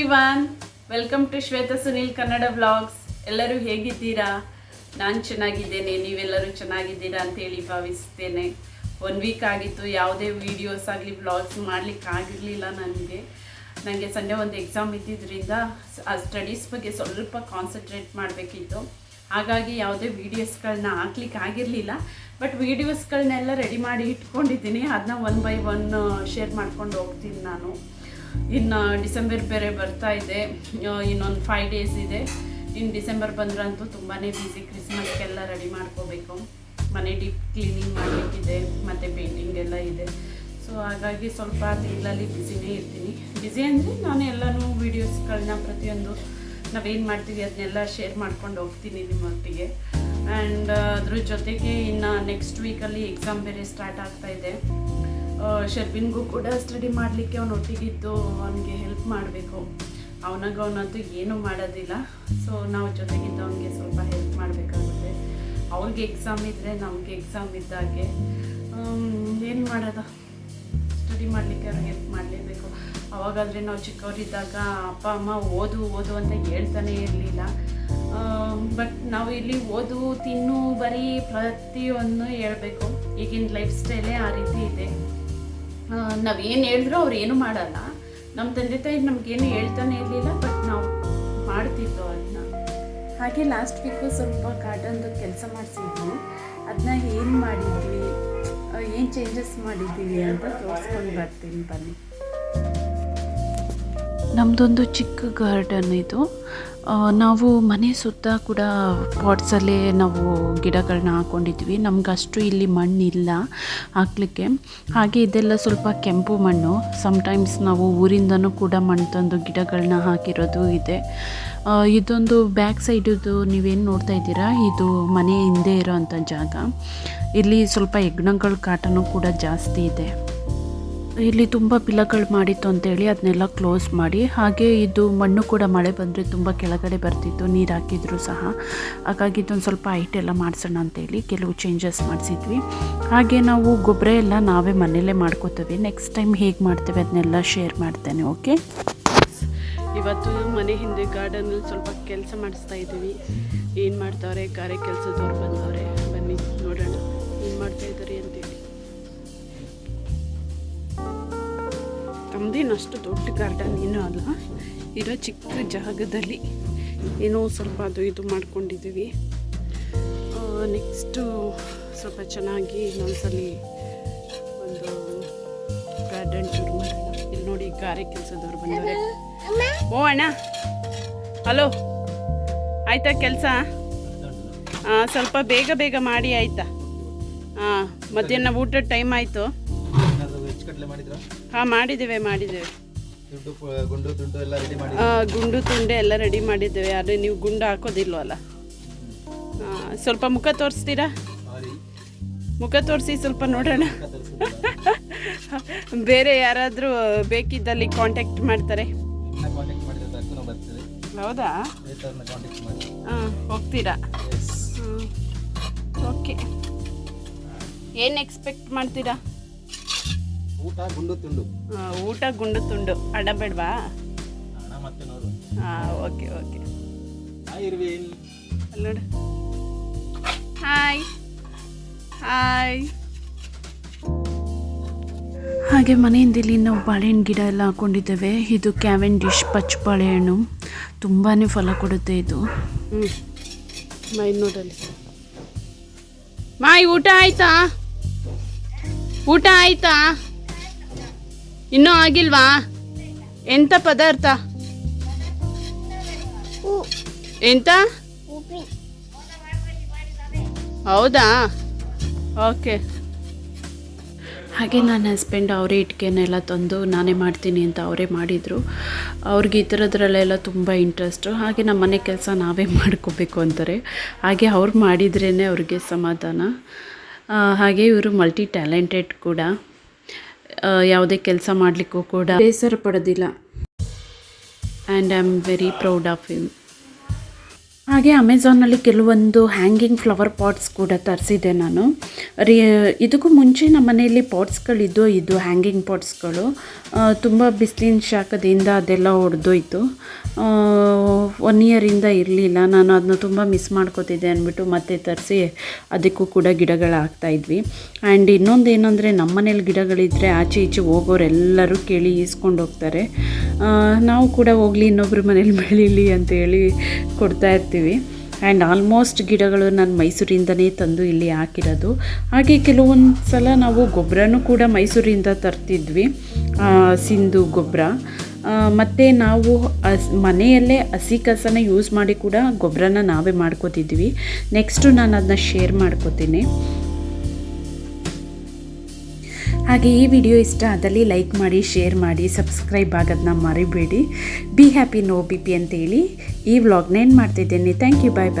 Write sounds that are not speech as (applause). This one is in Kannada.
Everyone welcome to Shweta Sunil Kannada vlogs ಎಲ್ಲರೂ ಹೇಗಿದ್ದೀರಾ? ನಾನು ಚೆನ್ನಾಗಿದ್ದೇನೆ, ನೀವೆಲ್ಲರೂ ಚೆನ್ನಾಗಿದ್ದೀರಾ ಅಂತೇಳಿ ಭಾವಿಸ್ತೇನೆ. ಒನ್ ವೀಕ್ ಆಗಿತ್ತು, ಯಾವುದೇ ವೀಡಿಯೋಸ್ ಆಗಲಿ ವ್ಲಾಗ್ಸ್ ಮಾಡ್ಲಿಕ್ಕೆ ಆಗಿರಲಿಲ್ಲ ನನಗೆ. ನನಗೆ ಸಂಡೆ ಒಂದು ಎಕ್ಸಾಮ್ ಇದ್ದಿದ್ದರಿಂದ ಆ ಸ್ಟಡೀಸ್ ಬಗ್ಗೆ ಸ್ವಲ್ಪ ಕಾನ್ಸಂಟ್ರೇಟ್ ಮಾಡಬೇಕಿತ್ತು. ಹಾಗಾಗಿ ಯಾವುದೇ ವೀಡಿಯೋಸ್ಗಳನ್ನ ಹಾಕ್ಲಿಕ್ಕೆ ಆಗಿರಲಿಲ್ಲ. ಬಟ್ ವೀಡಿಯೋಸ್ಗಳನ್ನೆಲ್ಲ ರೆಡಿ ಮಾಡಿ ಇಟ್ಕೊಂಡಿದ್ದೀನಿ. ಅದನ್ನ ಒನ್ ಬೈ ಒನ್ ಶೇರ್ ಮಾಡ್ಕೊಂಡು ಹೋಗ್ತೀನಿ ನಾನು. ಇನ್ನು ಡಿಸೆಂಬರ್ ಬೇರೆ ಬರ್ತಾ ಇದೆ. ಇನ್ನೊಂದು ಫೈವ್ ಡೇಸ್ ಇದೆ. ಇನ್ನು ಡಿಸೆಂಬರ್ ಬಂದ್ರಂತೂ ತುಂಬಾ ಬ್ಯುಸಿ ಕ್ರಿಸ್ಮಸ್ಗೆಲ್ಲ ರೆಡಿ ಮಾಡ್ಕೋಬೇಕು. ಮನೆ ಡೀಪ್ ಕ್ಲೀನಿಂಗ್ ಮಾಡಬೇಕಿದೆ, ಮತ್ತು ಪೇಂಟಿಂಗ್ ಎಲ್ಲ ಇದೆ. ಸೊ ಹಾಗಾಗಿ ಸ್ವಲ್ಪ ತಿಂಗಳಲ್ಲಿ ಬ್ಯುಸಿನೇ ಇರ್ತೀನಿ. ಬ್ಯುಸಿ ಅಂದರೆ ನಾನು ಎಲ್ಲನೂ ವೀಡಿಯೋಸ್ಗಳನ್ನ ಪ್ರತಿಯೊಂದು ನಾವೇನು ಮಾಡ್ತೀವಿ ಅದನ್ನೆಲ್ಲ ಶೇರ್ ಮಾಡ್ಕೊಂಡು ಹೋಗ್ತೀನಿ ನಿಮ್ಮೊಟ್ಟಿಗೆ. ಆ್ಯಂಡ್ ಅದ್ರ ಜೊತೆಗೆ ಇನ್ನು ನೆಕ್ಸ್ಟ್ ವೀಕಲ್ಲಿ ಎಕ್ಸಾಮ್ ಬೇರೆ ಸ್ಟಾರ್ಟ್ ಆಗ್ತಾ ಇದೆ. ಶರ್ವಿನ್ಗೂ ಕೂಡ ಸ್ಟಡಿ ಮಾಡಲಿಕ್ಕೆ ಅವನು ಒಟ್ಟಿಗಿದ್ದು ಅವನಿಗೆ ಹೆಲ್ಪ್ ಮಾಡಬೇಕು. ಅವನಾಗ ಅವನಂತೂ ಏನೂ ಮಾಡೋದಿಲ್ಲ. ಸೊ ನಾವು ಜೊತೆಗಿದ್ದು ಅವನಿಗೆ ಸ್ವಲ್ಪ ಹೆಲ್ಪ್ ಮಾಡಬೇಕಾಗುತ್ತೆ. ಅವ್ರಿಗೆ ಎಕ್ಸಾಮ್ ಇದ್ದರೆ ನಮಗೆ ಎಕ್ಸಾಮ್ ಇದ್ದಾಗೆ. ಏನು ಮಾಡೋದ? ಸ್ಟಡಿ ಮಾಡಲಿಕ್ಕೆ ಅವ್ರಿಗೆ ಹೆಲ್ಪ್ ಮಾಡಲೇಬೇಕು. ಅವಾಗಾದರೆ ನಾವು ಚಿಕ್ಕವರಿದ್ದಾಗ ಅಪ್ಪ, ಅಮ್ಮ ಓದು ಓದು ಅಂತ ಹೇಳ್ತಾನೆ ಇರಲಿಲ್ಲ. ಬಟ್ ನಾವು ಇಲ್ಲಿ ಓದು, ತಿನ್ನು, ಬರೀ ಪ್ರತಿಯೊಂದು ಹೇಳಬೇಕು. ಈಗಿನ ಲೈಫ್ ಸ್ಟೈಲೇ ಆ ರೀತಿ ಇದೆ. ನಾವೇನು ಹೇಳಿದ್ರು ಅವ್ರು ಏನು ಮಾಡಲ್ಲ. ನಮ್ಮ ತಂದೆ ತಾಯಿ ನಮಗೇನು ಹೇಳ್ತಾನೆ ಇರಲಿಲ್ಲ ಬಟ್ ನಾವು ಮಾಡ್ತಿದ್ದೋ ಅದನ್ನ ಹಾಗೆ ಲಾಸ್ಟ್ ವೀಕು ಸ್ವಲ್ಪ ಗಾರ್ಡನ್ದು ಕೆಲಸ ಮಾಡಿಸಿದ್ವಿ. ಅದನ್ನ ಏನು ಮಾಡಿದ್ವಿ ಏನು ಚೇಂಜಸ್ ಮಾಡಿದ್ದೀವಿ ಅಂತ ತೋರಿಸ್ಕೊಂಡು ಬರ್ತೀನಿ ಬನ್ನಿ. ನಮ್ಮದೊಂದು ಚಿಕ್ಕ ಗಾರ್ಡನ್ ಇದು. ನಾವು ಮನೆ ಸುತ್ತ ಕೂಡ ಪಾಟ್ಸಲ್ಲೇ ನಾವು ಗಿಡಗಳನ್ನ ಹಾಕ್ಕೊಂಡಿದ್ವಿ ನಮಗಷ್ಟು ಇಲ್ಲಿ ಮಣ್ಣಿಲ್ಲ ಹಾಕ್ಲಿಕ್ಕೆ. ಹಾಗೆ ಇದೆಲ್ಲ ಸ್ವಲ್ಪ ಕೆಂಪು ಮಣ್ಣು. ಸಮ್ಟೈಮ್ಸ್ ನಾವು ಊರಿಂದನೂ ಕೂಡ ಮಣ್ಣು ತಂದು ಗಿಡಗಳನ್ನ ಹಾಕಿರೋದು ಇದೆ. ಇದೊಂದು ಬ್ಯಾಕ್ ಸೈಡಿದು ನೀವೇನು ನೋಡ್ತಾ ಇದ್ದೀರಾ? ಇದು ಮನೆ ಹಿಂದೆ ಇರೋವಂಥ ಜಾಗ. ಇಲ್ಲಿ ಸ್ವಲ್ಪ ಹೆಗ್ಣಗಳ ಕಾಟನೂ ಕೂಡ ಜಾಸ್ತಿ ಇದೆ. ಇಲ್ಲಿ ತುಂಬ ಪಿಲ್ಲಗಳು ಮಾಡಿತ್ತು ಅಂತೇಳಿ ಅದನ್ನೆಲ್ಲ ಕ್ಲೋಸ್ ಮಾಡಿ. ಹಾಗೆ ಇದು ಮಣ್ಣು ಕೂಡ ಮಳೆ ಬಂದರೆ ತುಂಬ ಕೆಳಗಡೆ ಬರ್ತಿತ್ತು, ನೀರು ಹಾಕಿದ್ರು ಸಹ. ಹಾಗಾಗಿ ಇದೊಂದು ಸ್ವಲ್ಪ ಹೈಟ್ ಎಲ್ಲ ಮಾಡಿಸೋಣ ಅಂತೇಳಿ ಕೆಲವು ಚೇಂಜಸ್ ಮಾಡಿಸಿದ್ವಿ. ಹಾಗೆ ನಾವು ಗೊಬ್ಬರ ಎಲ್ಲ ನಾವೇ ಮನೆಯಲ್ಲೇ ಮಾಡ್ಕೋತೀವಿ. ನೆಕ್ಸ್ಟ್ ಟೈಮ್ ಹೇಗೆ ಮಾಡ್ತೇವೆ ಅದನ್ನೆಲ್ಲ ಶೇರ್ ಮಾಡ್ತೇನೆ ಓಕೆ ಇವತ್ತು ಮನೆ ಹಿಂದೆ ಗಾರ್ಡನಲ್ಲಿ ಸ್ವಲ್ಪ ಕೆಲಸ ಮಾಡಿಸ್ತಾ ಇದ್ದೀವಿ. ಏನು ಮಾಡ್ತಾವ್ರೆ ಗಾರೆ ಕೆಲಸದವ್ರು ಬಂದವ್ರೆ, ಬನ್ನಿ ನೋಡೋಣ. ಏನು ಮಾಡ್ತಾ ಇದ್ದಾರೆ ಅಂತೇಳಿ ತಮ್ಮದೇನು ಅಷ್ಟು ದೊಡ್ಡ ಗಾರ್ಡನ್ ಏನೂ ಅಲ್ಲ. ಇರೋ ಚಿಕ್ಕ ಜಾಗದಲ್ಲಿ ಏನೋ ಸ್ವಲ್ಪ ಅದು ಇದು ಮಾಡ್ಕೊಂಡಿದ್ದೀವಿ. ನೆಕ್ಸ್ಟು ಸ್ವಲ್ಪ ಚೆನ್ನಾಗಿ ಇನ್ನೊಂದ್ಸಲಿ ಒಂದು ಗಾರ್ಡನ್ ಟೂರ್ ಮಾಡೋಣ. ಇಲ್ಲಿ ನೋಡಿ ಗಾರೆ ಕೆಲಸದವ್ರು ಬಂದವರೆ. ಓ, ಅಣ್ಣ. ಹಲೋ ಆಯಿತಾ ಕೆಲಸ? ಸ್ವಲ್ಪ ಬೇಗ ಬೇಗ ಮಾಡಿ, ಆಯಿತಾ? ಹಾಂ ಮಧ್ಯಾಹ್ನ ಊಟದ ಟೈಮ್ ಆಯಿತು. ಹೆಚ್ಚುಕಟ್ಲೆ ಮಾಡಿದ್ರ? ಹಾಂ ಮಾಡಿದ್ದೇವೆ ಮಾಡಿದ್ದೇವೆ. ದುಡ್ಡು ಗುಂಡು ದುಡ್ಡು ಎಲ್ಲ ರೆಡಿ ಮಾಡಿ ಗುಂಡು ತುಂಡೆ ಎಲ್ಲ ರೆಡಿ ಮಾಡಿದ್ದೇವೆ ಆದರೆ ನೀವು ಗುಂಡು ಹಾಕೋದಿಲ್ವಲ್ಲ? ಸ್ವಲ್ಪ ಮುಖ ತೋರಿಸ್ತೀರಾ? ಮುಖ ತೋರಿಸಿ ಸ್ವಲ್ಪ ನೋಡೋಣ. ಬೇರೆ ಯಾರಾದರೂ ಬೇಕಿದ್ದಲ್ಲಿ ಕಾಂಟ್ಯಾಕ್ಟ್ ಮಾಡ್ತಾರೆ. ಹೌದಾ? ಹಾಂ ಹೋಗ್ತೀರಾ? ಓಕೆ. ಏನು ಎಕ್ಸ್ಪೆಕ್ಟ್ ಮಾಡ್ತೀರಾ? ಊಟ ಗುಂಡು ತುಂಡು. ಊಟ ಗುಂಡು ತುಂಡು. ಅಡ ಬೇಡವಾ? ಮತ್ತೆ ನೋಡು. ಹಾಂ ಓಕೆ ಓಕೆ. ಹಾಯ್ ಇರ್ವೇನ್ ನೋಡು. ಹಾಯ್ ಹಾಯ್ ಹಾಗೆ ಮನೆಯಿಂದ ಇಲ್ಲಿ ನಾವು ಬಾಳೆಹಣ್ಣು ಗಿಡ ಎಲ್ಲ ಹಾಕೊಂಡಿದ್ದೇವೆ. ಇದು ಕ್ಯಾವೆನ್ ಡಿಶ್ ಪಚ್ಚ ಬಾಳೆಹಣ್ಣು ತುಂಬಾ ಫಲ ಕೊಡುತ್ತೆ ಇದು. ನೋಡಲ್ಲಿ. ಮಾಯ್ ಊಟ ಆಯ್ತಾ? ಊಟ ಆಯ್ತಾ? ಇನ್ನೂ ಆಗಿಲ್ವಾ? ಎಂತ ಪದಾರ್ಥ? ಎಂತ? ಹೌದಾ? ಓಕೆ. ಹಾಗೆ ನನ್ನ ಹಸ್ಬೆಂಡ್ ಅವರೇ ಇಟ್ಕೆನೆಲ್ಲ ತಂದು ನಾನೇ ಮಾಡ್ತೀನಿ ಅಂತ ಅವರೇ ಮಾಡಿದರು. ಅವ್ರಿಗೆ ಈ ಥರದ್ರಲ್ಲೆಲ್ಲ ತುಂಬ ಇಂಟ್ರೆಸ್ಟು ಹಾಗೆ ನಮ್ಮ ಮನೆ ಕೆಲಸ ನಾವೇ (laughs) ಮಾಡ್ಕೋಬೇಕು ಅಂತಾರೆ. ಹಾಗೆ ಅವ್ರು ಮಾಡಿದ್ರೇ ಅವ್ರಿಗೆ ಸಮಾಧಾನ. ಹಾಗೆ ಇವರು ಮಲ್ಟಿ ಟ್ಯಾಲೆಂಟೆಡ್ ಕೂಡ. ಯಾವುದೇ ಕೆಲಸ ಮಾಡಲಿಕ್ಕೂ ಕೂಡ ಬೇಸರ ಪಡೋದಿಲ್ಲ. And I am very proud of him ಹಾಗೆ ಅಮೆಝಾನಲ್ಲಿ ಕೆಲವೊಂದು ಹ್ಯಾಂಗಿಂಗ್ ಫ್ಲವರ್ ಪಾಟ್ಸ್ ಕೂಡ ತರಿಸಿದೆ ನಾನು. ರೀ, ಇದಕ್ಕೂ ಮುಂಚೆ ನಮ್ಮ ಮನೆಯಲ್ಲಿ ಪಾಟ್ಸ್ಗಳಿದ್ದು ಇದು ಹ್ಯಾಂಗಿಂಗ್ ಪಾಟ್ಸ್ಗಳು ತುಂಬ ಬಿಸಿಲಿನ ಶಾಖದಿಂದ ಅದೆಲ್ಲ ಒಡೆದೋಯ್ತು. ಒನ್ ಇಯರಿಂದ ಇರಲಿಲ್ಲ. ನಾನು ಅದನ್ನ ತುಂಬ ಮಿಸ್ ಮಾಡ್ಕೋತಿದ್ದೆ ಅಂದ್ಬಿಟ್ಟು ಮತ್ತೆ ತರಿಸಿ ಅದಕ್ಕೂ ಕೂಡ ಗಿಡಗಳು ಹಾಕ್ತಾಯಿದ್ವಿ ಆ್ಯಂಡ್ ಇನ್ನೊಂದು ಏನಂದರೆ ನಮ್ಮ ಮನೇಲಿ ಗಿಡಗಳಿದ್ದರೆ ಆಚೆ ಈಚೆ ಹೋಗೋರೆಲ್ಲರೂ ಕೇಳಿ ಈಸ್ಕೊಂಡು ಹೋಗ್ತಾರೆ. ನಾವು ಕೂಡ ಹೋಗಲಿ, ಇನ್ನೊಬ್ರ ಮನೇಲಿ ಬೆಳೀಲಿ ಅಂತೇಳಿ ಕೊಡ್ತಾ ಇರ್ತೀವಿ. ಆ್ಯಂಡ್ ಆಲ್ಮೋಸ್ಟ್ ಗಿಡಗಳು ನಾನು ಮೈಸೂರಿಂದನೇ ತಂದು ಇಲ್ಲಿ ಹಾಕಿರೋದು. ಹಾಗೆ ಕೆಲವೊಂದು ಸಲ ನಾವು ಗೊಬ್ಬರನೂ ಕೂಡ ಮೈಸೂರಿಂದ ತರ್ತಿದ್ವಿ. ಸಿಂಧು ಗೊಬ್ಬರ. ಮತ್ತು ನಾವು ಹಸ್ ಮನೆಯಲ್ಲೇ ಹಸಿ ಕಸನ ಯೂಸ್ ಮಾಡಿ ಕೂಡ ಗೊಬ್ಬರನ ನಾವೇ ಮಾಡ್ಕೋತಿದ್ವಿ. ನೆಕ್ಸ್ಟು ನಾನು ಅದನ್ನ ಶೇರ್ ಮಾಡ್ಕೋತೀನಿ. ಹಾಗೆ ಈ ವಿಡಿಯೋ ಇಷ್ಟ ಆದಲ್ಲಿ ಲೈಕ್ ಮಾಡಿ, ಶೇರ್ ಮಾಡಿ, ಸಬ್ಸ್ಕ್ರೈಬ್ ಆಗೋದನ್ನ ಮರಿಬೇಡಿ. Be happy no B P ಅಂತೇಳಿ ಈ ವ್ಲಾಗ್ನ ಏನು ಮಾಡ್ತಿದ್ದೇನೆ. Thank you bye bye